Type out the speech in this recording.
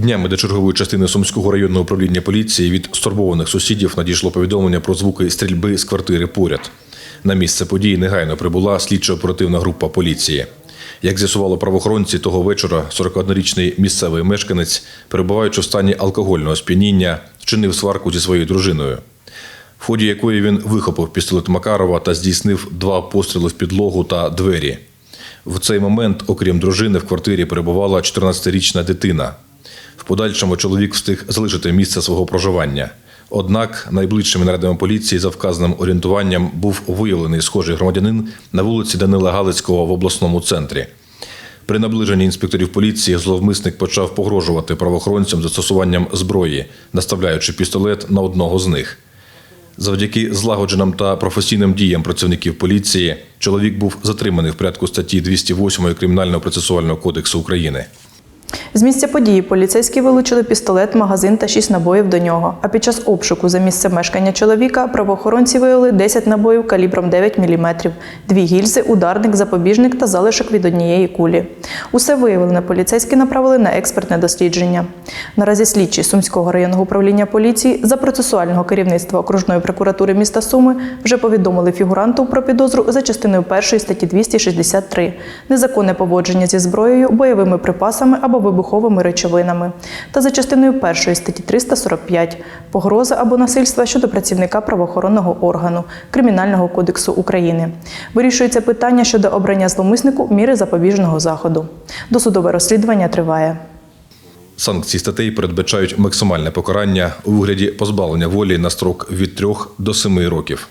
Днями до чергової частини Сумського районного управління поліції від стурбованих сусідів надійшло повідомлення про звуки стрільби з квартири поряд. На місце події негайно прибула слідчо-оперативна група поліції. Як з'ясувало правоохоронці, того вечора 41-річний місцевий мешканець, перебуваючи в стані алкогольного сп'яніння, вчинив сварку зі своєю дружиною, в ході якої він вихопив пістолет Макарова та здійснив два постріли в підлогу та двері. В цей момент, окрім дружини, в квартирі перебувала 14-річна дитина. Подальшому чоловік встиг залишити місце свого проживання. Однак найближчими нарадами поліції за вказаним орієнтуванням був виявлений схожий громадянин на вулиці Данила Галицького в обласному центрі. При наближенні інспекторів поліції зловмисник почав погрожувати правоохоронцям застосуванням зброї, наставляючи пістолет на одного з них. Завдяки злагодженим та професійним діям працівників поліції чоловік був затриманий в порядку статті 208 Кримінального процесуального кодексу України. З місця події поліцейські вилучили пістолет, магазин та 6 набоїв до нього. А під час обшуку за місце мешкання чоловіка правоохоронці виявили 10 набоїв калібром 9 мм, дві гільзи, ударник, запобіжник та залишок від однієї кулі. Усе виявлене поліцейські направили на експертне дослідження. Наразі слідчі Сумського районного управління поліції за процесуального керівництва окружної прокуратури міста Суми вже повідомили фігуранту про підозру за частиною 1 статті 263 незаконне поводження зі зброєю, бойовими припасами або вибуховими речовинами, та за частиною 1 статті 345 погроза або насильство щодо працівника правоохоронного органу Кримінального кодексу України. Вирішується питання щодо обрання зловмиснику міри запобіжного заходу. Досудове розслідування триває. Санкції статей передбачають максимальне покарання у вигляді позбавлення волі на строк від 3 до 7 років.